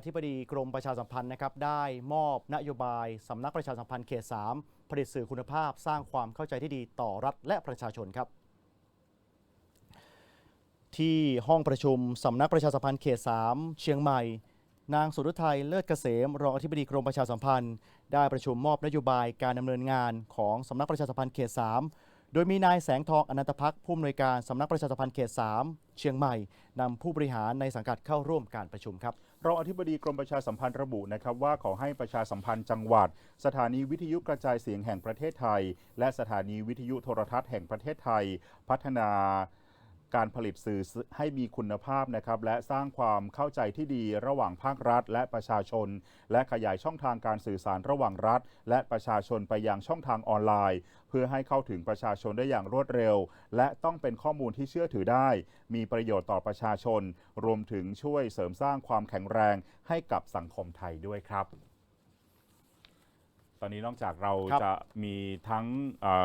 อธิบดีกรมประชาสัมพันธ์นะครับได้มอบนโยบายสำนักประชาสัมพันธ์เขต 3 ผลิตสื่อคุณภาพสร้างความเข้าใจที่ดีต่อรัฐและประชาชนครับ ที่ห้องประชุมสำนักประชาสัมพันธ์เขต 3 เชียงใหม่ นางสุรุทัยเลิศเกษม รองอธิบดีกรมประชาสัมพันธ์ ได้ประชุมมอบนโยบายการดำเนินงานของสำนักประชาสัมพันธ์เขต 3 โดยมีนายแสงทองอนันตพักผู้อำนวยการสำนักประชาสัมพันธ์เขต 3 เชียงใหม่นำผู้บริหารในสังกัดเข้าร่วมการประชุมครับ รองอธิบดีกรมประชาสัมพันธ์ระบุนะครับว่าขอให้ประชาสัมพันธ์จังหวัด สถานีวิทยุกระจายเสียงแห่งประเทศไทย และสถานีวิทยุโทรทัศน์แห่งประเทศไทย พัฒนา การผลิตสื่อให้มีคุณภาพนะครับและสร้างความเข้าใจที่ดีระหว่างภาครัฐ และประชาชน และขยายช่องทางการสื่อสารระหว่างรัฐ และประชาชนไปยังช่องทางออนไลน์ เพื่อให้เข้าถึงประชาชนได้อย่างรวดเร็ว และต้องเป็นข้อมูลที่เชื่อถือได้ มีประโยชน์ต่อประชาชน รวมถึงช่วยเสริมสร้างความแข็งแรงให้กับสังคมไทยด้วยครับ ตอนนี้นอกจากเรารจะมีทั้ง